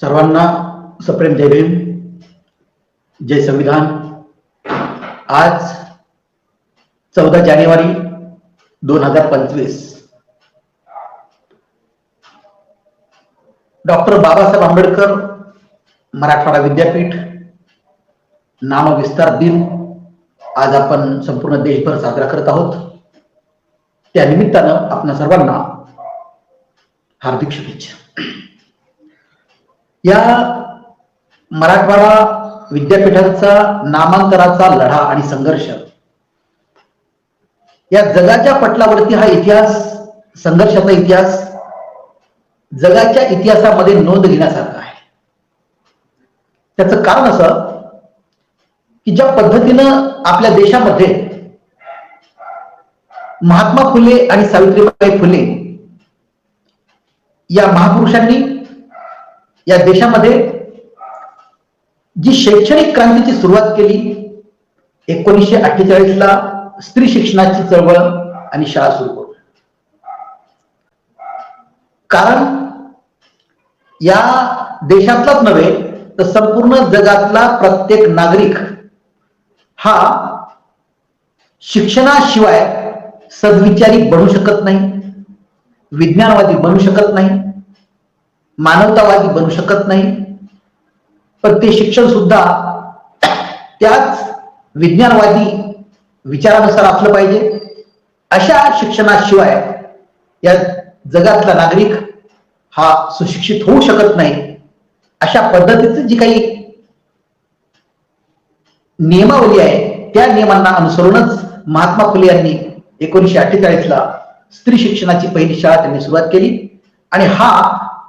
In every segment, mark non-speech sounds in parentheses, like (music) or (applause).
सर्वांना सप्रेम जय भीम जय संविधान. आज चौदा जानेवारी दोन हजार पंचवीस. डॉक्टर बाबासाहेब आंबेडकर मराठवाडा विद्यापीठ नामविस्तार दिन आज आपण संपूर्ण देशभर साजरा करत आहोत. त्या निमित्तानं आपल्या सर्वांना हार्दिक शुभेच्छा. या मराठवाडा विद्यापीठाचा नामांतराचा लढा आणि संघर्ष. या जगाच्या पटलावरती हा इतिहास संघर्षाचा इतिहास जगाच्या इतिहासामध्ये नोंद घेण्यासारखा आहे. त्याचं कारण असं की ज्या पद्धतीनं आपल्या देशामध्ये महात्मा फुले आणि सावित्रीबाई फुले या महापुरुषांनी या देशामध्ये जी शैक्षणिक क्रांतीची सुरुवात केली एकोणीसशे अठ्ठेचाळीस ला स्त्री शिक्षणाची चळवळ आणि शाळा सुरू करू कारण या देशातलाच नव्हे तर संपूर्ण जगातला प्रत्येक नागरिक हा शिक्षणाशिवाय सद्विचारी बनू शकत नाही विज्ञानवादी बनू शकत नाही मानवतावादी बनू शकत नाही. पण ते शिक्षण सुद्धा त्याच विज्ञानवादी विचारानुसार असलं पाहिजे. अशा शिक्षणाशिवाय या जगातला नागरिक हा सुशिक्षित होऊ शकत नाही. अशा पद्धतीचं जी काही नियमावली आहे त्या नियमांना अनुसरूनच महात्मा फुले यांनी एकोणीसशे अठ्ठेचाळीसला स्त्री शिक्षणाची पहिली शाळा त्यांनी सुरुवात केली. आणि हा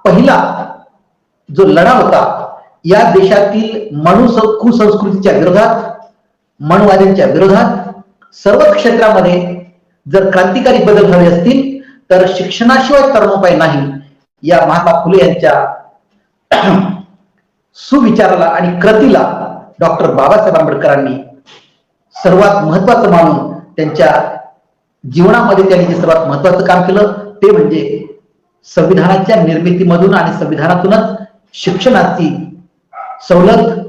पहिला जो लढा होता या देशातील मनुस कुसंस्कृतीच्या विरोधात मनवाद्यांच्या विरोधात सर्व क्षेत्रामध्ये जर क्रांतिकारी बदल हवे असतील तर शिक्षणाशिवाय तरुणोपाय नाही या महात्मा फुले यांच्या (clears throat) सुविचाराला आणि कृतीला डॉक्टर बाबासाहेब आंबेडकरांनी सर्वात महत्वाचं मानून त्यांच्या जीवनामध्ये त्यांनी जे सर्वात महत्वाचं काम केलं ते म्हणजे संविधानाच्या निर्मितीमधून आणि संविधानातूनच शिक्षणाची सवलत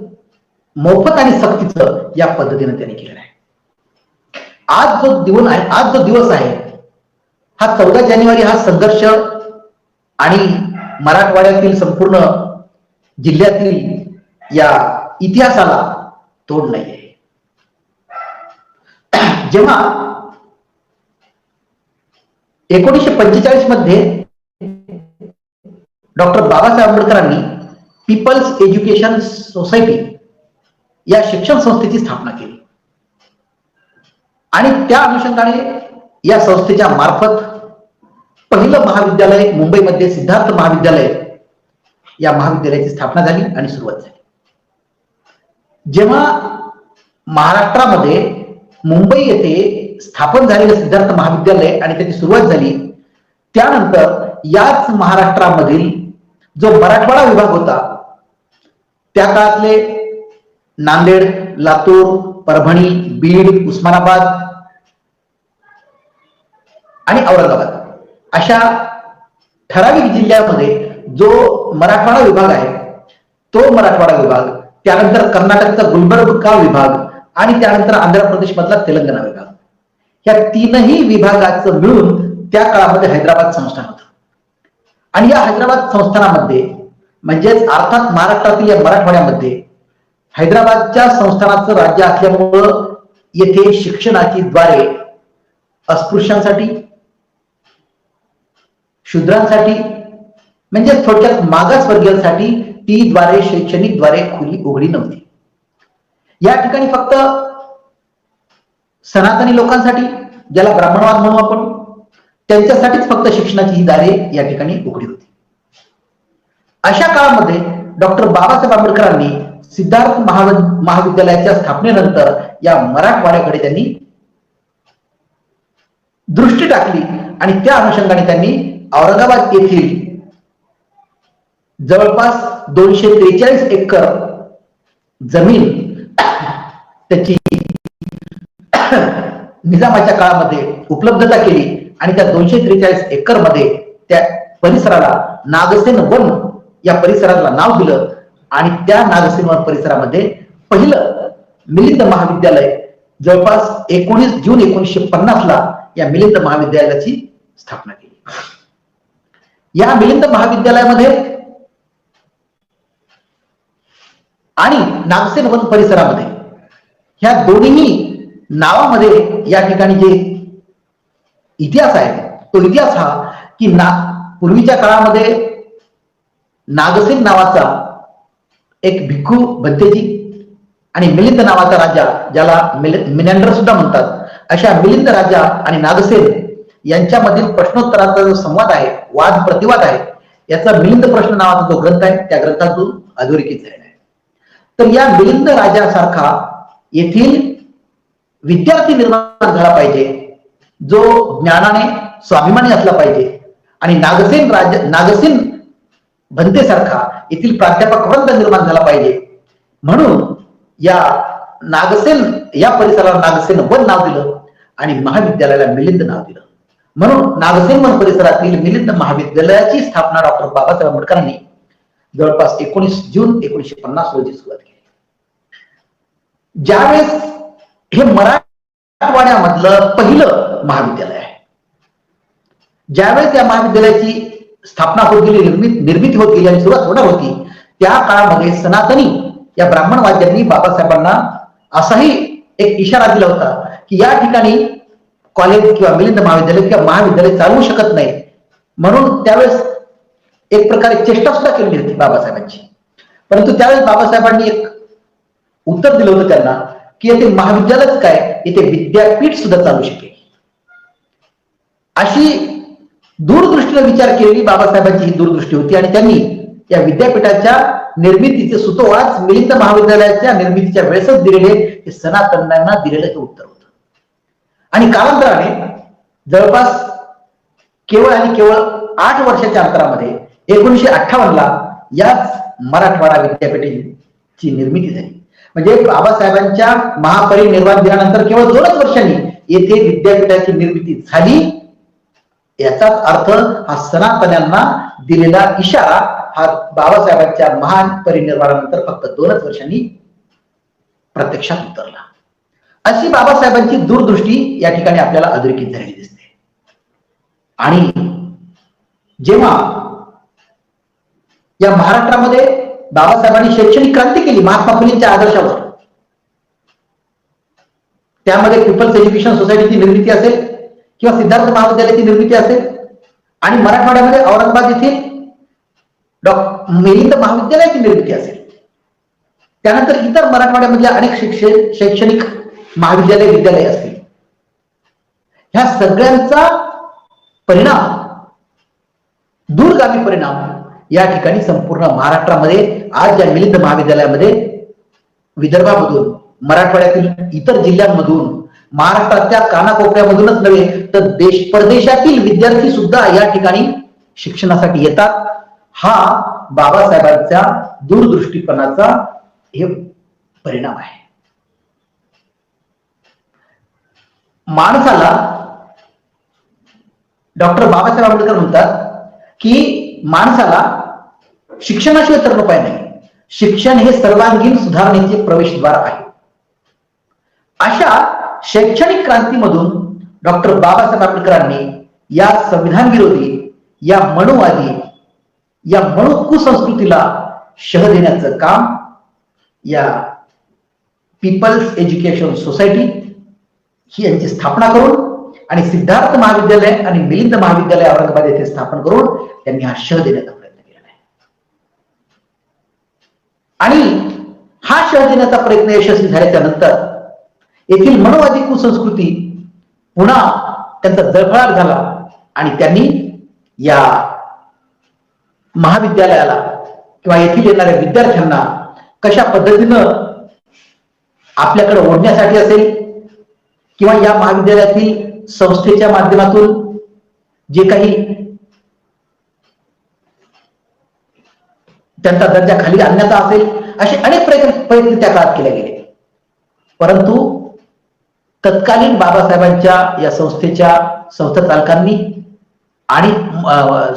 मोफत आणि सक्तीचं या पद्धतीने त्यांनी केलेलं आहे. आज जो दिवस आहे आज जो दिवस आहे हा चौदा जानेवारी हा संघर्ष आणि मराठवाड्यातील संपूर्ण जिल्ह्यातील या इतिहासाला तोड नाही आहे जेव्हा एकोणीसशे पंचेचाळीसमध्ये डॉक्टर बाबासाहेब आंबेडकरांनी पीपल्स एज्युकेशन सोसायटी या शिक्षण संस्थेची स्थापना केली. आणि त्या अनुषंगाने या संस्थेच्या मार्फत पहिलं महाविद्यालय मुंबईमध्ये सिद्धार्थ महाविद्यालय या महाविद्यालयाची स्थापना झाली आणि सुरुवात झाली. जेव्हा महाराष्ट्रामध्ये मुंबई येथे स्थापन झालेलं सिद्धार्थ महाविद्यालय आणि त्याची सुरुवात झाली त्यानंतर याच महाराष्ट्रामधील जो मराठवाडा विभाग होता त्या काळातले नांदेड लातूर परभणी बीड उस्मानाबाद आणि औरंगाबाद अशा ठराविक जिल्ह्यामध्ये जो मराठवाडा विभाग आहे तो मराठवाडा विभाग त्यानंतर कर्नाटकचा गुलबर्गा विभाग आणि त्यानंतर आंध्र प्रदेश मधला तेलंगणा विभाग. या तीनही विभागाचं मिळून त्या काळामध्ये हैदराबाद संस्थान होतं. आणि या हैदराबाद संस्थानामध्ये म्हणजेच अर्थात महाराष्ट्रातील या मराठवाड्यामध्ये हैदराबादच्या संस्थानाचं राज्य असल्यामुळं येथे शिक्षणाची द्वारे अस्पृश्यांसाठी शूद्रांसाठी म्हणजे थोडक्यात मागासवर्गीयांसाठी ती द्वारे शैक्षणिकद्वारे खुली उघडी नव्हती. या ठिकाणी फक्त सनातनी लोकांसाठी ज्याला ब्राह्मणवाद म्हणू आपण त्यांच्यासाठीच फक्त शिक्षणाची ही दारे या ठिकाणी उघडी होती. अशा काळामध्ये डॉक्टर बाबासाहेब आंबेडकरांनी सिद्धार्थ महाविद्यालयाच्या स्थापनेनंतर या मराठवाड्याकडे त्यांनी दृष्टी टाकली आणि त्या अनुषंगाने त्यांनी औरंगाबाद येथील जवळपास दोनशे त्रेचाळीस एकर जमीन त्याची निजामाच्या काळामध्ये उपलब्धता केली. आणि त्या दोनशे त्रेचाळीस एकरमध्ये त्या परिसराला नागसेन वन या परिसराला नाव दिलं. आणि त्या नागसेनवन परिसरामध्ये पहिलं मिलिंद महाविद्यालय जवळपास एकोणीस जून एकोणीसशे पन्नास ला या मिलिंद महाविद्यालयाची स्थापना केली. या मिलिंद महाविद्यालयामध्ये आणि नागसेन वन परिसरामध्ये ह्या दोन्ही नावामध्ये या ठिकाणी जे इतिहास आहे. तो इतिहास हा की ना पूर्वीच्या काळामध्ये नागसेन नावाचा एक भिक्खू भत्तेजी आणि मिलिंद नावाचा राजा ज्याला मिल- सुद्धा म्हणतात अशा मिलिंद राजा आणि नागसेन यांच्यामधील प्रश्नोत्तराचा जो संवाद आहे वाद प्रतिवाद आहे याचा मिलिंद प्रश्न नावाचा जो ग्रंथ आहे त्या ग्रंथातून अधोरेखित झालेला आहे. तर या मिलिंद राजासारखा येथील विद्यार्थी निर्माण झाला पाहिजे जो ज्ञानाने स्वाभिमानी असला पाहिजे. आणि नागसेन राज नागसेन भंतेसारखा येथील प्राध्यापक वृंद निर्माण झाला पाहिजे. म्हणून या नागसेन या परिसराला नागसेन वन नाव दिलं आणि महाविद्यालयाला मिलिंद नाव दिलं. म्हणून नागसेन वन परिसरातील मिलिंद महाविद्यालयाची स्थापना डॉक्टर बाबासाहेब आंबेडकरांनी जवळपास एकोणीस जून एकोणीसशे पन्नास रोजी सुरुवात केली. ज्यावेळेस हे मराठी मराठवाड्यामधलं पहिलं महाविद्यालय आहे. ज्यावेळेस या महाविद्यालयाची स्थापना होत गेली निर्मित निर्मिती होत गेली आणि सुरुवात होणार होती त्या काळामध्ये सनातनी या ब्राह्मणवाद्यांनी बाबासाहेबांना असाही एक इशारा दिला होता की या ठिकाणी कॉलेज किंवा मिलिंद महाविद्यालय किंवा महाविद्यालय चालवू शकत नाही. म्हणून त्यावेळेस एक प्रकारे चेष्टा सुद्धा केलेली होती बाबासाहेबांची. परंतु त्यावेळेस बाबासाहेबांनी एक उत्तर दिलं होतं त्यांना की येथे महाविद्यालयच काय? येथे विद्यापीठ सुद्धा चालू शकेल. अशी दूरदृष्टीने विचार केलेली बाबासाहेबांची ही दूरदृष्टी होती आणि त्यांनी या विद्यापीठाच्या निर्मितीचे सुतोवाच मिलिंद महाविद्यालयाच्या निर्मितीच्या वेळेसच दिलेले हे सनातनांना दिलेलं हे उत्तर होतं. आणि कालांतराने जवळपास केवळ आणि केवळ आठ वर्षाच्या अंतरामध्ये एकोणीशे अठ्ठावन्न ला याच मराठवाडा विद्यापीठाची निर्मिती झाली. म्हणजे बाबासाहेबांच्या महापरिनिर्वाण दिनानंतर केवळ दोनच वर्षांनी येथे विद्यापीठाची निर्मिती झाली. याचाच अर्थ हा सनातन्यांना दिलेला इशारा हा बाबासाहेबांच्या महान परिनिर्वाणानंतर फक्त दोनच वर्षांनी प्रत्यक्षात उतरला. अशी बाबासाहेबांची दूरदृष्टी या ठिकाणी आपल्याला अधोरेखित झालेली दिसते. आणि जेव्हा या महाराष्ट्रामध्ये बाबासाहेबांनी शैक्षणिक क्रांती केली महात्मा फुलेंच्या आदर्शावर. त्यामध्ये पीपल्स एज्युकेशन सोसायटीची निर्मिती असेल किंवा सिद्धार्थ महाविद्यालयाची निर्मिती असेल आणि मराठवाड्यामध्ये औरंगाबाद येथील डॉ. मिलिंद महाविद्यालयाची निर्मिती असेल. त्यानंतर इतर मराठवाड्यामधल्या अनेक शिक्षण शैक्षणिक महाविद्यालय विद्यालय असतील. ह्या सगळ्यांचा परिणाम दूरगामी परिणाम या ठिकाणी संपूर्ण महाराष्ट्रामध्ये आज या मिलिंद महाविद्यालयामध्ये विदर्भामधून मराठवाड्यातील इतर जिल्ह्यांमधून महाराष्ट्राच्या कानाकोपऱ्यामधूनच नव्हे तर देश परदेशातील विद्यार्थी सुद्धा या ठिकाणी शिक्षणासाठी येतात. हा बाबासाहेबांच्या दूरदृष्टीपणाचा हे परिणाम आहे. माणसाला डॉक्टर बाबासाहेब आंबेडकर म्हणतात की माणसाला शिक्षणाशिवाय तर उपाय नाही. शिक्षण हे सर्वांगीण सुधारणेचे प्रवेशद्वार आहे. अशा शैक्षणिक क्रांतीमधून डॉक्टर बाबासाहेब आंबेडकरांनी या संविधान विरोधी या मनुवादी या मनु कुसंस्कृतीला शह देण्याचं काम या पीपल्स एज्युकेशन सोसायटी ही यांची स्थापना करून आणि सिद्धार्थ महाविद्यालय आणि मिलिंद महाविद्यालय औरंगाबाद येथे स्थापन करून त्यांनी हा शह देण्याचा आला केलेला आहे आणि हा शह देण्याचा प्रयत्न यशस्वी झाल्याच्यानंतर येथील मनोवादी कुसंस्कृती पुन्हा त्यांचा जळफळाट झाला आणि त्यांनी या महाविद्यालयाला किंवा येथील येणाऱ्या विद्यार्थ्यांना कशा पद्धतीनं आपल्याकडे ओढण्यासाठी असेल किंवा या महाविद्यालयातील संस्थेच्या माध्यमातून जे काही त्यांचा दर्जा खाली आणण्याचा असेल असे अनेक प्रयत्न प्रयत्न त्या काळात केले गेले. परंतु तत्कालीन बाबासाहेबांच्या या संस्थेच्या संस्था चालकांनी आणि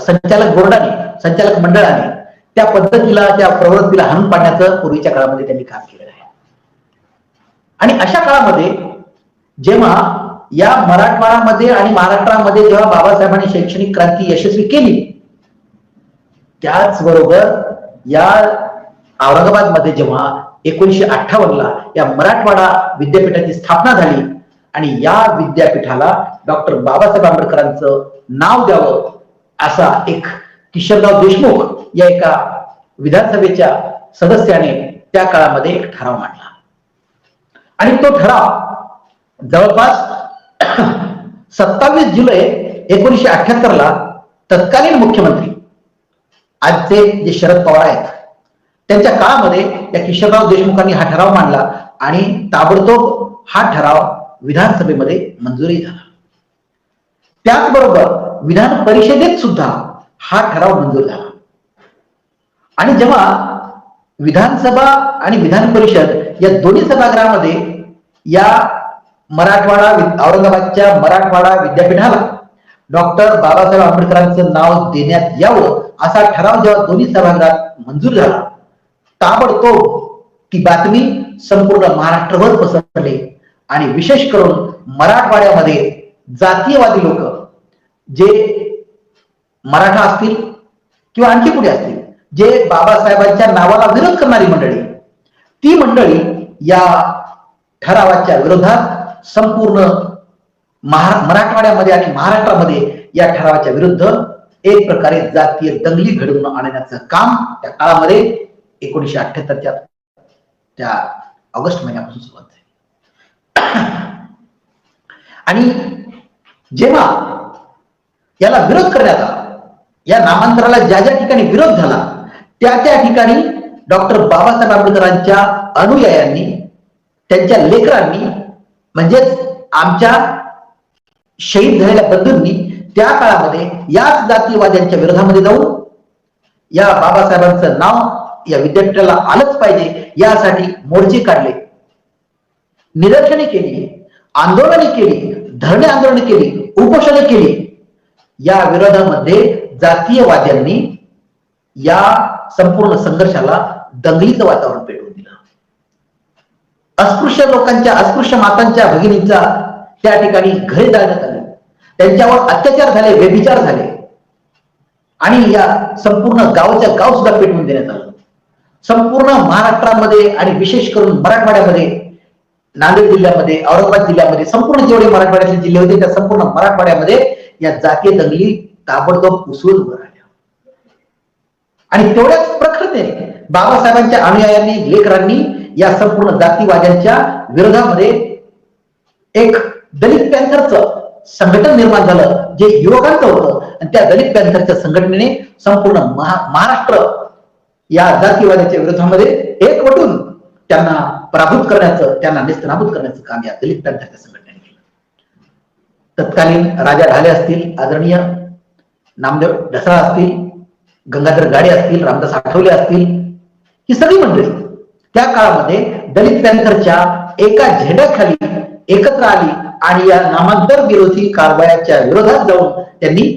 संचालक बोर्डाने संचालक मंडळाने त्या पद्धतीला त्या प्रवृत्तीला हाणून पाडण्याचं पूर्वीच्या काळामध्ये त्यांनी काम केलेलं आहे. आणि अशा काळामध्ये जेव्हा या मराठवाड्यामध्ये आणि महाराष्ट्रामध्ये जेव्हा बाबासाहेबांनी शैक्षणिक क्रांती यशस्वी केली त्याचबरोबर या औरंगाबादमध्ये जेव्हा एकोणीशे अठ्ठावन्नला या मराठवाडा विद्यापीठाची स्थापना झाली आणि या विद्यापीठाला डॉक्टर बाबासाहेब आंबेडकरांचं नाव द्यावं असा एक किशोरराव देशमुख या एका विधानसभेच्या सदस्याने त्या काळामध्ये एक ठराव मांडला. आणि तो ठराव जवळपास सत्तावीस जुलै एकोणीशे अठ्याहत्तर ला तत्कालीन मुख्यमंत्री आजचे जे शरद पवार आहेत त्यांच्या काळामध्ये या किशोरराव देशमुखांनी हा ठराव मांडला आणि ताबडतोब हा ठराव विधानसभेमध्ये मंजुरी झाला. त्याचबरोबर विधान परिषदेत सुद्धा हा ठराव मंजूर झाला. आणि जेव्हा विधानसभा आणि विधान परिषद या दोन्ही सभागृहामध्ये या मराठवाडा औरंगाबादच्या मराठवाडा विद्यापीठाला डॉक्टर बाबासाहेब आंबेडकरांचं नाव देण्यात यावं असा ठराव जेव्हा दोन्ही सभागृहात मंजूर झाला ताबडतोब ती बातमी संपूर्ण महाराष्ट्रभर पसरली आणि विशेष करून मराठवाड्यामध्ये जातीयवादी लोक जे मराठा असतील किंवा आणखी कुठे असतील जे बाबासाहेबांच्या नावाला विरोध करणारी मंडळी ती मंडळी या ठरावाच्या विरोधात संपूर्ण महा मराठवाड्यामध्ये आणि महाराष्ट्रामध्ये या ठरावाच्या विरुद्ध एक प्रकारे जातीय दंगली घडवून आणण्याचं काम त्या काळामध्ये एकोणीशे अठ्याहत्तरच्या त्या ऑगस्ट महिन्यापासून सुरुवात झाली. (clears throat) आणि जेव्हा याला विरोध करण्यात आला या नामांतराला ज्या ज्या ठिकाणी विरोध झाला त्या त्या ठिकाणी डॉक्टर बाबासाहेब आंबेडकरांच्या अनुयायांनी त्यांच्या लेकरांनी म्हणजेच आमच्या शहीद झालेल्या बंधूंनी त्या काळामध्ये याच जातीयवाद्यांच्या विरोधामध्ये जाऊन या बाबासाहेबांचं नाव या विद्यापीठाला आलंच पाहिजे यासाठी मोर्चे काढले. निरक्षणे केली आंदोलने केली धरणे आंदोलने केली उपोषणे केली. या विरोधामध्ये जातीयवाद्यांनी या संपूर्ण संघर्षाला दंगलीचं वातावरण पेटवून दिलं. अस्पृश्य लोकांच्या अस्पृश्य मातांच्या भगिनींचा त्या ठिकाणी घरी जाण्यात आलं. त्यांच्यावर अत्याचार झाले व्यभिचार झाले. आणि या संपूर्ण गावच्या गाव सुद्धा पेटवून देण्यात आलं. संपूर्ण महाराष्ट्रामध्ये आणि विशेष करून मराठवाड्यामध्ये नांदेड जिल्ह्यामध्ये औरंगाबाद जिल्ह्यामध्ये संपूर्ण जेवढे मराठवाड्यातले जिल्हे होते त्या संपूर्ण मराठवाड्यामध्ये या जातीय दंगली ताबडतोब उसळून वर आल्या आणि तेवढ्याच प्रखरतेने बाबासाहेबांच्या अनुयायांनी लेकरांनी या संपूर्ण जातीवाद्यांच्या विरोधामध्ये एक दलित पॅन्थरचं संघटन निर्माण झालं जे युवकांचं होतं आणि त्या दलित पॅन्थरच्या संघटनेने संपूर्ण महा महाराष्ट्र या जातीवादाच्या विरोधामध्ये एकवटून त्यांना पराभूत करण्याचं त्यांना निस्तनाभूत करण्याचं काम या दलित पॅन्थरच्या संघटनेने केलं. तत्कालीन राजा ढाले असतील आदरणीय नामदेव ढसाळ असतील गंगाधर गाडे असतील रामदास आठवले असतील ही सगळी मंडळी त्या काळामध्ये दलित पॅन्थरच्या एका झेंड्याखाली एकत्र आली आणि या नामांतर विरोधी कारवायाच्या विरोधात जाऊन त्यांनी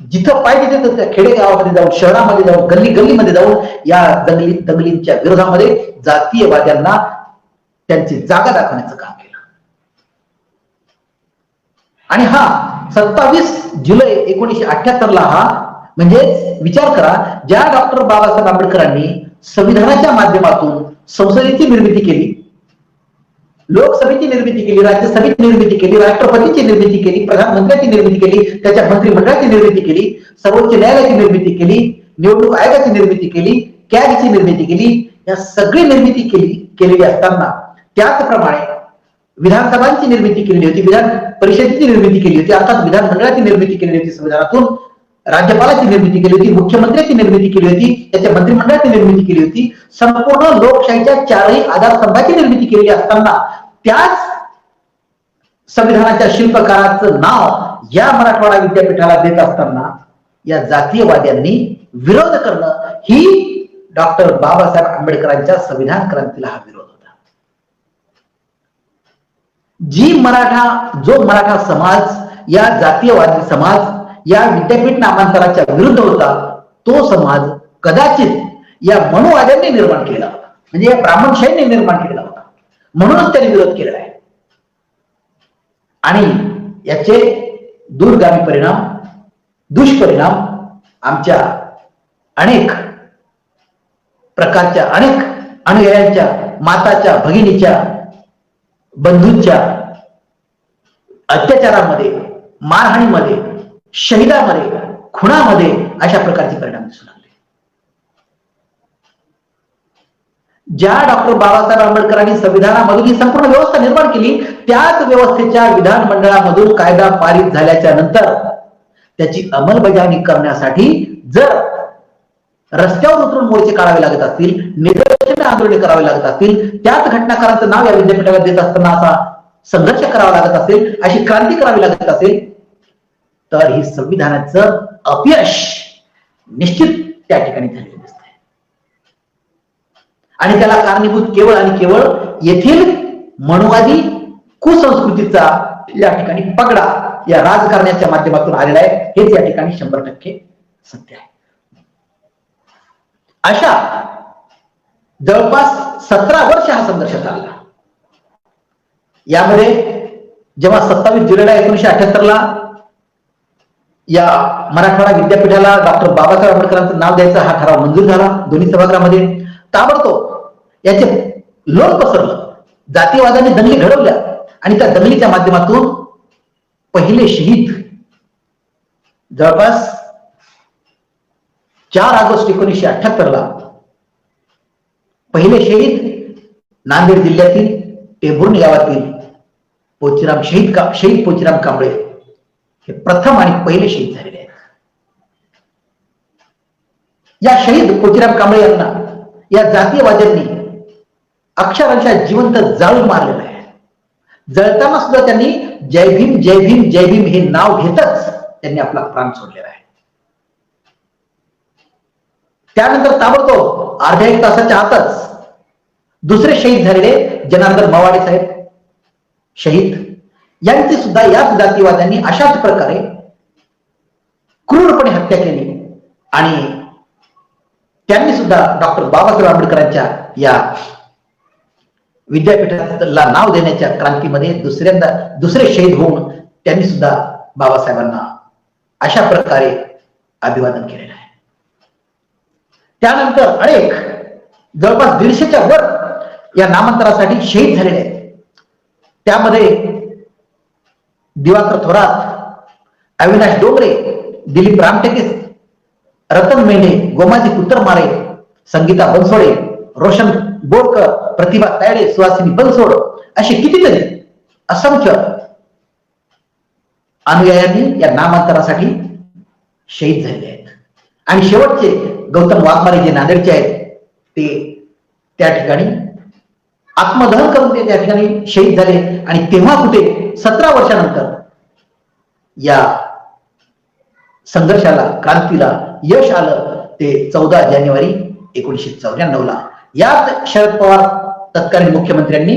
जिथं पाय तिथं त्या खेडेगावामध्ये जाऊन शहरामध्ये जाऊन गल्ली गल्लीमध्ये जाऊन या दंगली दंगलींच्या विरोधामध्ये जातीयवाद्यांना त्यांची जागा दाखवण्याचं काम केलं. आणि हा सत्तावीस जुलै एकोणीशे अठ्याहत्तर ला हा म्हणजेच विचार करा ज्या डॉक्टर बाबासाहेब आंबेडकरांनी संविधानाच्या माध्यमातून संसदेची निर्मिती केली लोकसभेची निर्मिती केली राज्यसभेची निर्मिती केली राष्ट्रपतीची निर्मिती केली प्रधानमंत्र्यांची निर्मिती केली त्याच्या मंत्रिमंडळाची निर्मिती केली सर्वोच्च न्यायालयाची निर्मिती केली निवडणूक आयोगाची निर्मिती केली कॅगची निर्मिती केली या सगळी निर्मिती केली केलेली असताना त्याचप्रमाणे विधानसभांची निर्मिती केलेली होती विधान परिषदेची निर्मिती केली होती अर्थात विधानमंडळाची निर्मिती केलेली होती संविधानातून राज्यपालाची निर्मिती केली होती मुख्यमंत्र्याची निर्मिती केली होती त्याच्या मंत्रिमंडळाची निर्मिती केली होती संपूर्ण लोकशाहीच्या चारही आधारस्तंभाची निर्मिती केलेली असताना त्याच संविधानाच्या शिल्पकाराचं नाव या मराठवाडा विद्यापीठाला देत असताना या जातीयवाद्यांनी विरोध करणं ही डॉक्टर बाबासाहेब आंबेडकरांच्या संविधान क्रांतीला हा विरोध होता. जी मराठा जो मराठा समाज या जातीयवादी समाज या विद्यापीठ नामांतराच्या विरुद्ध होता. तो समाज कदाचित या मनुवाद्यांनी निर्माण केला होता. म्हणजे या ब्राह्मणशाहीने निर्माण केला होता. म्हणूनच त्यांनी विरोध केला आहे. आणि याचे दूरगामी परिणाम दुष्परिणाम आमच्या अनेक प्रकारच्या अनेक अनुयायांच्या माताच्या भगिनीच्या बंधूंच्या अत्याचारामध्ये मारहाणीमध्ये शहिदामध्ये खुणामध्ये अशा प्रकारचे परिणाम दिसून आले. ज्या डॉक्टर बाबासाहेब आंबेडकरांनी संविधानामधून ही संपूर्ण व्यवस्था निर्माण केली त्याच व्यवस्थेच्या विधानमंडळामधून कायदा पारित झाल्याच्यानंतर त्याची अंमलबजावणी करण्यासाठी जर रस्त्यावर उतरून मोर्चे काढावे लागत असतील निदर्शन आंदोलने करावे लागत असतील त्याच घटनाकारांचं नाव या विद्यापीठाला देत असताना असा संघर्ष करावा लागत असेल अशी क्रांती करावी लागत असेल तर ही संविधानाचं अपयश निश्चित त्या ठिकाणी झालेलं दिसतंय. आणि त्याला कारणीभूत केवळ आणि केवळ येथील मनुवादी कुसंस्कृतीचा या ठिकाणी पगडा या राजकारण्याच्या माध्यमातून आलेला आहे. हेच या ठिकाणी शंभर टक्के सत्य आहे. अशा जवळपास सतरा वर्ष हा संघर्ष चालला. यामध्ये जेव्हा सत्तावीस जुलैला एकोणीशे अठ्याहत्तर ला या मराठवाडा विद्यापीठाला डॉक्टर बाबासाहेब आंबेडकरांचं नाव द्यायचा हा ठराव मंजूर झाला दोन्ही सभागृहामध्ये. ताबडतोब याचे लोक पसरलं. जातीवादाने दंगली घडवल्या आणि त्या दंगलीच्या माध्यमातून पहिले शहीद जवळपास चार ऑगस्ट एकोणीसशे अठ्याहत्तर ला पहिले शहीद नांदेड जिल्ह्यातील टेंभुर्णी गावातील पोचिराम शहीद का शहीद पोचीराम कांबळे. हे प्रथम आणि पहिले शहीद झालेले आहेत. या शहीद पोचिराम कांबळे यांना या जातीयवाद्यांनी अक्षरांच्या जिवंत जाळून मारलेलं आहे. जळताना सुद्धा त्यांनी जय भीम जय भीम जय भीम हे नाव घेतच त्यांनी आपला प्राण सोडलेला आहे. त्यानंतर ताबडतोब अर्ध्या एक तासाच्या आतच दुसरे शहीद झालेले जनार्दन मवाडे साहेब शहीद यांची सुद्धा याच जातीवाद्यांनी अशाच प्रकारे क्रूरपणे हत्या केली. आणि त्यांनी सुद्धा डॉक्टर बाबासाहेब आंबेडकरांच्या या विद्यापीठाला नाव देण्याच्या क्रांतीमध्ये दुसऱ्यांदा दुसरे शहीद होऊन त्यांनी सुद्धा बाबासाहेबांना अशा प्रकारे अभिवादन केलेलं आहे. त्यानंतर अनेक जवळपास दीडशेच्या वर या नामांतरासाठी शहीद झालेले आहेत. त्यामध्ये दिवाकर थोरात अविनाश डोंगरे दिलीप रामटेके रतन मेने गोमाजी कुत्तरमारे संगीता बनसोडे रोशन बोरकर प्रतिभा तायडे सुहासिनी बनसोड असे कितीतरी असंख्य अनुयायांनी या नामांतरासाठी शहीद झालेले आहेत. आणि शेवटचे गौतम वाघमारे जे नांदेडचे आहेत ते त्या ठिकाणी आत्मदहन करून ते त्या ठिकाणी शहीद झाले. आणि तेव्हा कुठे? सतरा वर्षानंतर या संघर्षाला क्रांतीला यश आलं ते चौदा जानेवारी एकोणीशे चौऱ्याण्णव ला याच शरद पवार तत्कालीन मुख्यमंत्र्यांनी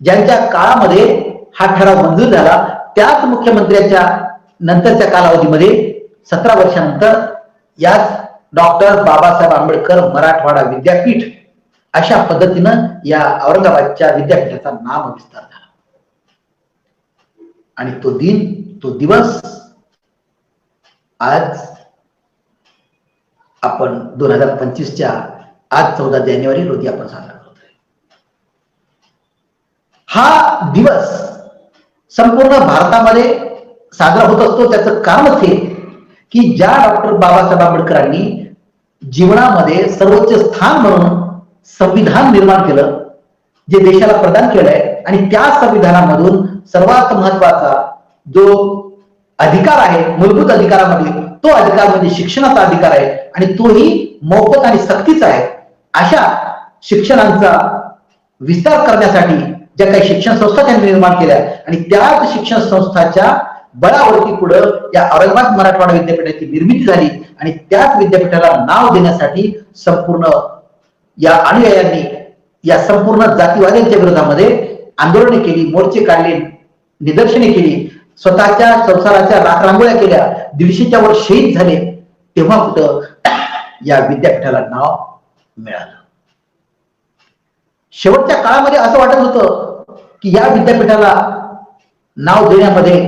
ज्यांच्या काळामध्ये हा ठराव मंजूर झाला त्याच मुख्यमंत्र्यांच्या नंतरच्या कालावधीमध्ये सतरा वर्षानंतर याच डॉक्टर बाबासाहेब आंबेडकर मराठवाडा विद्यापीठ अशा पद्धतीनं या औरंगाबादच्या विद्यापीठाचा नाम विस्तार झाला. आणि तो दिन तो दिवस आज आपण दोन हजार पंचवीसच्या आज चौदा जानेवारी रोजी आपण साजरा करतोय हा दिवस संपूर्ण भारतामध्ये साजरा होत असतो. त्याचं कारणच हे की ज्या डॉक्टर बाबासाहेब आंबेडकरांनी जीवनामध्ये सर्वोच्च स्थान म्हणून संविधान निर्माण केलं जे देशाला प्रदान केलंय आणि त्या संविधानामधून सर्वात महत्त्वाचा जो अधिकार आहे मूलभूत अधिकारामध्ये तो अधिकार म्हणजे शिक्षणाचा अधिकार आहे आणि तोही मोफत आणि सक्तीचा आहे. अशा शिक्षणांचा विस्तार करण्यासाठी ज्या काही शिक्षण संस्था त्यांनी निर्माण केल्या आणि त्याच शिक्षण संस्थाच्या बळावरती पुढं या औरंगाबाद मराठवाडा विद्यापीठाची निर्मिती झाली आणि त्याच विद्यापीठाला नाव देण्यासाठी संपूर्ण या अनुयायांनी या संपूर्ण जातीवाद्यांच्या विरोधामध्ये आंदोलने केली मोर्चे काढले निदर्शने केली. स्वतःच्या संसाराच्या राखरांगोळ्या केल्या. दीडशेच्या वर शहीद झाले. तेव्हा कुठं या विद्यापीठाला नाव मिळालं. शेवटच्या काळामध्ये असं वाटत होतं की या विद्यापीठाला नाव देण्यामध्ये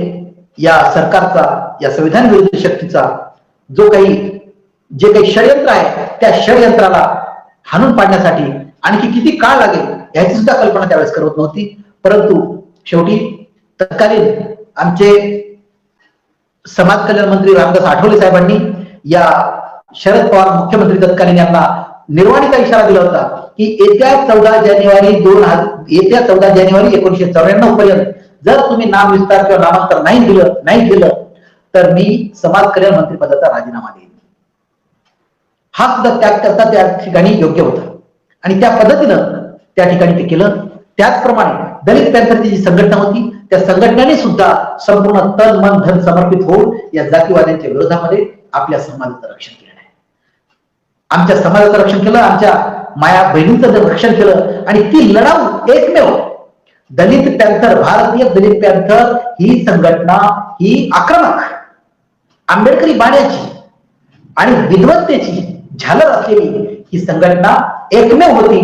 या सरकारचा या संविधान विरुद्ध शक्तीचा जो काही जे काही षडयंत्र आहे त्या षडयंत्राला हाणून पाडण्यासाठी आणखी किती काळ लागेल याची सुद्धा कल्पना त्यावेळेस करत नव्हती. परंतु शेवटी तत्कालीन आमचे समाज कल्याण मंत्री रामदास आठवले साहेबांनी या शरद पवार मुख्यमंत्री तत्कालीन यांना निर्वाणीचा इशारा दिला होता की येत्या चौदा जानेवारी दोन हजार येत्या चौदा जानेवारी एकोणीशे चौऱ्याण्णव पर्यंत जर तुम्ही नाम विस्तार किंवा नामांतर नाही दिलं नाही केलं तर मी समाज कल्याण मंत्री पदाचा राजीनामा देईन. हा सुद्धा त्याग करता त्या ठिकाणी योग्य होता. आणि त्या पद्धतीनं त्या ठिकाणी ते केलं. त्याचप्रमाणे दलित पॅन्थरची जी संघटना होती त्या संघटनेने सुद्धा संपूर्ण तन मन धन समर्पित होऊन या जातीवाद्यांच्या विरोधामध्ये आपल्या समाजाचं रक्षण केलं आहे आमच्या समाजाचं रक्षण केलं आमच्या माया बहिणींचं जर रक्षण केलं आणि ती लढाऊ एकमेव दलित पॅन्थर भारतीय दलित पॅन्थर ही संघटना ही आक्रमक आंबेडकरी बाण्याची आणि विद्वत्तेची झालर असलेली ही संघटना एकमेव होती.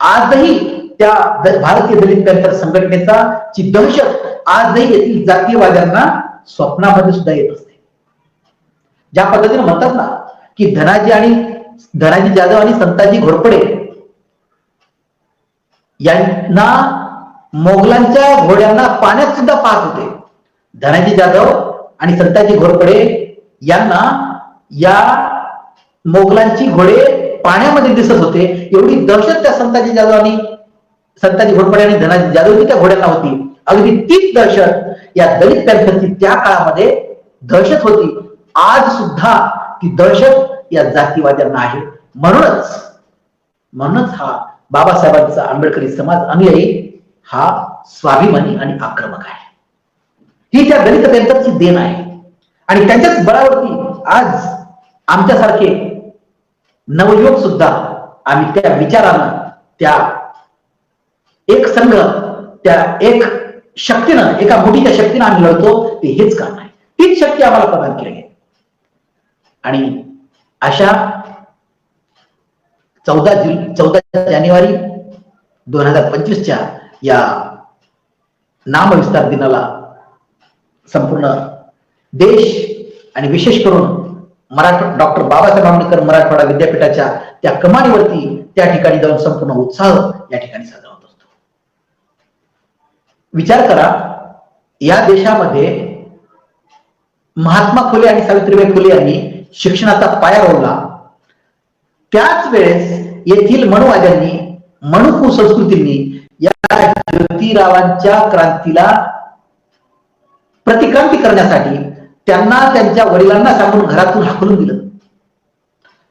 आजही त्या भारतीय दलित पॅन्थर संघटनेचा ची दहशत आजही येथील जातीयवाद्यांना स्वप्नामध्ये सुद्धा येत असते. ज्या पद्धतीने म्हणतात ना की धनाजी आणि धनाजी जाधव आणि संताजी घोरपडे यांना मोगलांच्या घोड्यांना पाण्यात सुद्धा पाहत होते. धनाजी जाधव आणि संताजी घोरपडे यांना या मोगलांची घोडे पाण्यामध्ये दिसत होते. एवढी दहशत त्या संताजी जाधव संताजी घोडपडे आणि धनाजी जाधवची त्या घोड्यांना होती. अगदी तीच दहशत या दलित पॅन्थरची त्या काळामध्ये दहशत होती. आज सुद्धा ती दहशत या जातीवाद्यांना आहे. म्हणूनच म्हणूनच हा बाबासाहेबांचा आंबेडकरी समाज अनुयायी हा स्वाभिमानी आणि आक्रमक आहे. ही त्या दलित पॅन्थरची देण आहे. आणि त्यांच्याच बळावरती आज आमच्यासारखे नवयुवक सुद्धा आम्ही त्या विचारानं त्या एक संघ त्या एक शक्तीनं एका मोठीच्या शक्तीनं आम्ही लढतो ते हेच कारण आहे. तीच शक्ती आम्हाला प्रदान केली आहे आणि अशा चौदा जु चौदा जानेवारी दोन हजार पंचवीसच्या या नामविस्तार दिनाला संपूर्ण देश आणि विशेष करून मराठा डॉक्टर बाबासाहेब आंबेडकर मराठवाडा विद्यापीठाच्या त्या कमानीवरती त्या ठिकाणी जाऊन संपूर्ण उत्साह या ठिकाणी साजरा होत असतो. विचार करा या देशामध्ये महात्मा फुले आणि सावित्रीबाई फुले यांनी शिक्षणाचा पाया रोवला त्याच वेळेस येथील मनुवाद्यांनी मनुकू संस्कृतींनी या ज्योतिरावांच्या क्रांतीला प्रतिक्रांती करण्यासाठी त्यांना त्यांच्या वडिलांना सांगून घरातून हाकलून दिलं.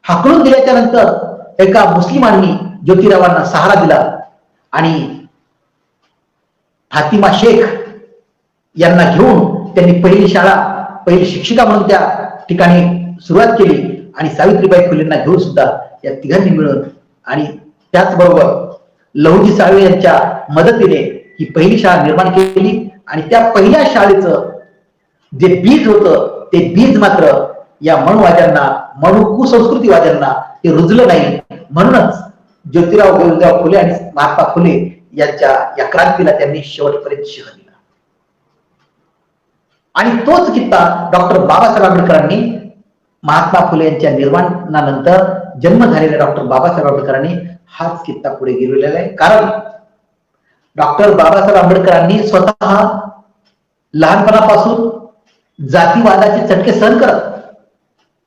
हाकलून दिल्याच्या नंतर एका मुस्लिमांनी ज्योतिरावांना सहारा दिला आणि फातिमा शेख यांना घेऊन त्यांनी पहिली शाळा पहिली शिक्षिका म्हणून त्या ठिकाणी सुरुवात केली आणि सावित्रीबाई फुलेंना घेऊन सुद्धा या तिघांनी मिळून आणि त्याचबरोबर लहुजी साळवे यांच्या मदतीने ही पहिली शाळा निर्माण केली आणि त्या पहिल्या शाळेचं जे बीज होतं ते बीज मात्र या मनुवाद्यांना मनु कुसंस्कृतीवाद्यांना ते रुजलं नाही. म्हणूनच ज्योतिराव गोविंदराव फुले आणि महात्मा फुले यांच्या या क्रांतीला त्यांनी शेवटपर्यंत शिह दिला. आणि तोच किस्सा डॉक्टर बाबासाहेब आंबेडकरांनी महात्मा फुले यांच्या निर्माणानंतर जन्म झालेल्या डॉक्टर बाबासाहेब आंबेडकरांनी हाच किस्सा पुढे गिरवलेला आहे. कारण डॉक्टर बाबासाहेब आंबेडकरांनी स्वतः लहानपणापासून जातीवादाचे चटके सहन करत.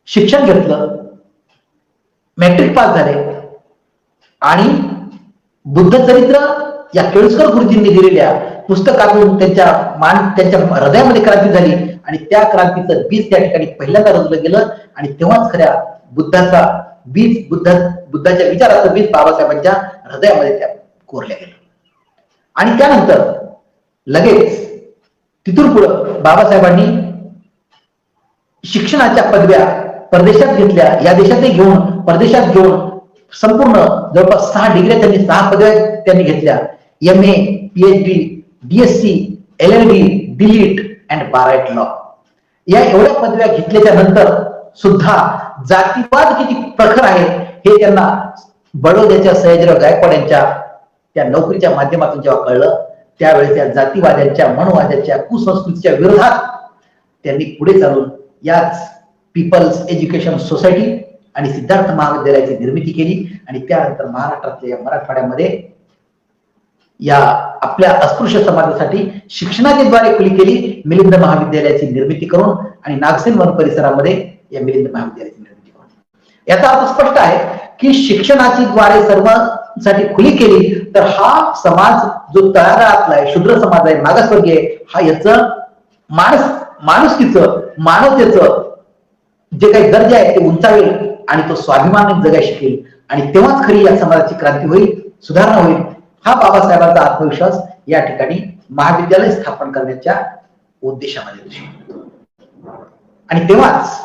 शिक्षण घेतलं. मॅट्रिक पास झाले. आणि बुद्ध चरित्र या केळुसकर गुरुजींनी दिलेल्या पुस्तकातून त्यांच्या मान त्यांच्या हृदयामध्ये क्रांती झाली. आणि त्या क्रांतीचं बीज त्या ठिकाणी पहिल्यांदा रचलं गेलं. आणि तेव्हाच खऱ्या बुद्धाचा बीज बुद्ध बुद्धाच्या विचाराचं बीज बाबासाहेबांच्या हृदयामध्ये त्या कोरल्या गेलं. आणि त्यानंतर लगेच तिथून पुढं बाबासाहेबांनी शिक्षणाच्या पदव्या परदेशात घेतल्या. या देशातही घेऊन परदेशात घेऊन संपूर्ण जवळपास सहा डिग्र्या त्यांनी सहा पदव्या त्यांनी घेतल्या. M A PhD DSc L L D DLitt and bar at law या एवढ्या पदव्या घेतल्याच्या नंतर सुद्धा जातीवाद किती प्रखर आहे हे त्यांना बडोद्याच्या सयाजीराव गायकवाड यांच्या त्या नोकरीच्या माध्यमातून जेव्हा कळलं त्यावेळी त्या जातीवाद्यांच्या मनोवाद्यांच्या कुसंस्कृतीच्या विरोधात त्यांनी पुढे चालून याच पीपल्स एज्युकेशन सोसायटी आणि सिद्धार्थ महाविद्यालयाची निर्मिती केली आणि त्यानंतर महाराष्ट्रातल्या या मराठवाड्यामध्ये या आपल्या अस्पृश्य समाजासाठी शिक्षणाच्या द्वारे खुली केली मिलिंद महाविद्यालयाची निर्मिती करून आणि नागसेन वन परिसरामध्ये या मिलिंद महाविद्यालयाची निर्मिती करून. याचा अर्थ स्पष्ट आहे की शिक्षणाची द्वारे सर्वांसाठी खुली केली तर हा समाज जो तळागाळातला आहे शूद्र समाज आहे मागासवर्गीय हा याच माणस माणुसकीचं मानवतेचं जे काही दर्जा आहे ते उंचावेल आणि तो स्वाभिमान जगाय शिकेल. आणि तेव्हाच खरी या समाजाची क्रांती होईल सुधारणा होईल हा बाबासाहेबांचा आत्मविश्वास या ठिकाणी महाविद्यालय स्थापन करण्याच्या उद्देशामध्ये आणि तेव्हाच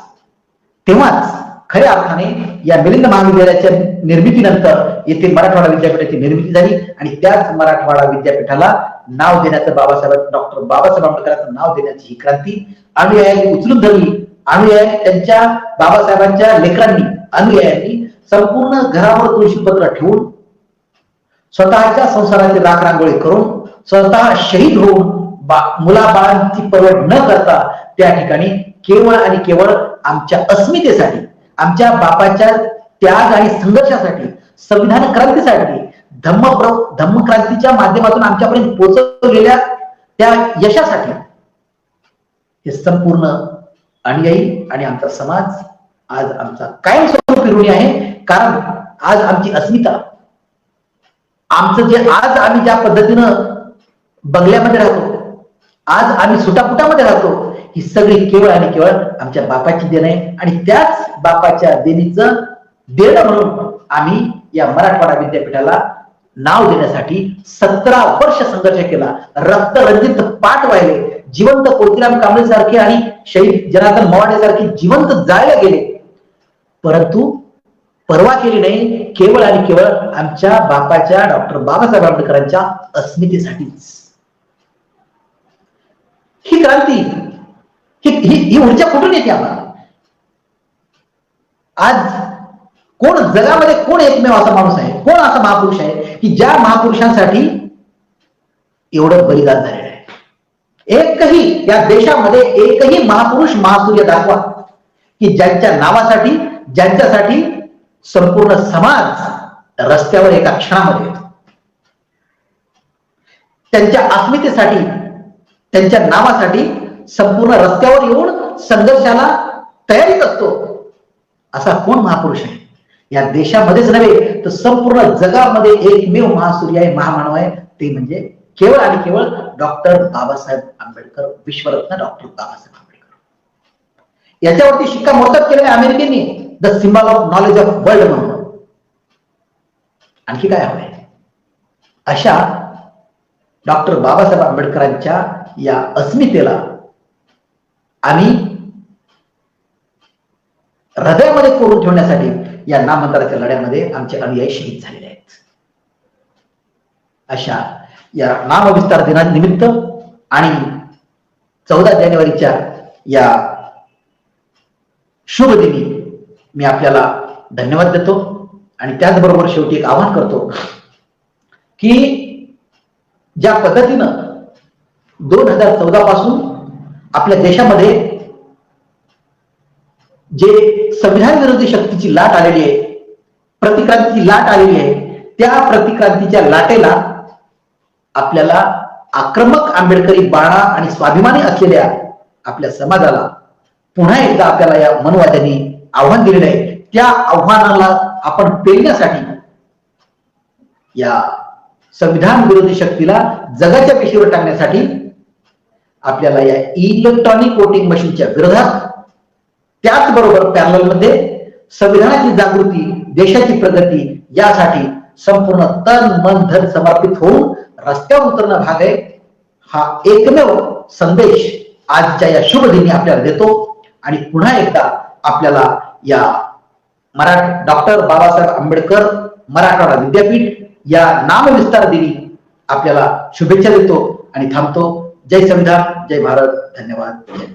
तेव्हाच खऱ्या अर्थाने या मिलिंद महाविद्यालयाच्या निर्मितीनंतर येथे मराठवाडा विद्यापीठाची निर्मिती झाली आणि त्याच मराठवाडा विद्यापीठाला नाव देण्याचं बाबासाहेब डॉक्टर बाबासाहेब आंबेडकरांचं नाव देण्याची ही क्रांती अनुयायांनी उचलून धरली. अनुयाय त्यांच्या बाबासाहेबांच्या लेकरांनी अनुयायांनी संपूर्ण घरावर तुळशीपत्र ठेवून स्वतःच्या संसाराची राख रांगोळी करून स्वतः शहीद होऊन बा- मुलाबाळांची परवड न करता त्या ठिकाणी केवळ आणि केवळ आमच्या अस्मितेसाठी आमच्या बापाच्या त्याग आणि संघर्षासाठी संविधान क्रांतीसाठी धम्म धम्मक्रांतीच्या माध्यमातून आमच्यापर्यंत पोहोचवलेल्या त्या यशासाठी हे संपूर्ण अनुयायी आणि आमचा समाज आज आमचा कायमस्वरूपी ऋणी आहे. कारण आज आमची अस्मिता आमचं जे आज आम्ही ज्या पद्धतीनं बंगल्यामध्ये राहतो आज आम्ही सुटापुटामध्ये राहतो ही सगळी केवळ आणि केवळ आमच्या बापाची देण आहे. आणि त्याच बापाच्या देणीचं देणं म्हणून आम्ही या मराठवाडा विद्यापीठाला नाव देण्यासाठी सतरा वर्ष संघर्ष केला. रक्त रंजित पाठ वाहिले. जिवंत कोतीराम कांबळे सारखे आणि शहीद जनार्दन मवाडे सारखे जिवंत जायला गेले. परंतु परवा केली नाही. केवळ आणि केवळ आमच्या बापाच्या डॉक्टर बाबासाहेब आंबेडकरांच्या अस्मितेसाठीच. ही क्रांती ही ही ही ऊर्जा कुठून येते आम्हाला? आज कोण जगामध्ये कोण एकमेव असा माणूस आहे? कोण असा महापुरुष आहे? की ज्या महापुरुषांसाठी एवढं बलिदान झालेलं आहे. एकही या देशामध्ये एकही महापुरुष महासूर्य दाखवा की ज्यांच्या नावासाठी ज्यांच्यासाठी संपूर्ण समाज रस्त्यावर एका क्षणामध्ये येतो. त्यांच्या अस्मितेसाठी त्यांच्या नावासाठी संपूर्ण रस्त्यावर येऊन संघर्षाला तयारीत असतो असा कोण महापुरुष आहे? या देशामध्येच नव्हे तर संपूर्ण जगामध्ये एकमेव महासूर्य आहे महामानव आहे. ते म्हणजे केवळ आणि केवळ डॉक्टर बाबासाहेब आंबेडकर विश्वरत्न डॉक्टर बाबासाहेब आंबेडकर. याच्यावरती शिक्कामोर्तब केलेले अमेरिकेने the symbol of knowledge of world म्हणून. आणखी काय हवंय? अशा डॉक्टर बाबासाहेब आंबेडकरांच्या या अस्मितेला आम्ही हृदयामध्ये कोरून ठेवण्यासाठी या नामंत्राच्या लढ्यामध्ये आमचे अनुयायी शहीद झालेले आहेत. अशा या नामविस्तार दिनानिमित्त आणि चौदा जानेवारीच्या या शुभ दिनी मी आपल्याला धन्यवाद देतो आणि त्याचबरोबर शेवटी एक आवाहन करतो की ज्या पद्धतीनं दोन हजार चौदा पासून आपल्या देशामध्ये जे संविधान विरोधी शक्तीची लाट आलेली आहे प्रतिक्रांतीची लाट आलेली आहे त्या प्रतिक्रांतीच्या लाटेला आपल्याला आक्रमक आंबेडकरी बाणा आणि स्वाभिमानी असलेल्या आपल्या समाजाला पुन्हा एकदा आपल्याला या मनवाद्यांनी आव्हान दिलेलं आहे. त्या आव्हानाला आपण पेलण्यासाठी या संविधान विरोधी शक्तीला जगाच्या पेशीवर टाकण्यासाठी आपल्याला या इलेक्ट्रॉनिक वोटिंग मशीनच्या विरोधात त्याचबरोबर पॅरलमध्ये संविधानाची जागृती देशाची प्रगती यासाठी संपूर्ण तन मन धन समर्पित होऊन रस्त्यावर उतरणं भाग आहे. हा एकमेव संदेश आजच्या या शुभ दिनी आपल्याला देतो. आणि पुन्हा एकदा आपल्याला या मराठ डॉक्टर बाबासाहेब आंबेडकर मराठवाडा विद्यापीठ या नामविस्तार दिनी आपल्याला शुभेच्छा देतो आणि थांबतो. जय संविधान जय भारत. धन्यवाद. जय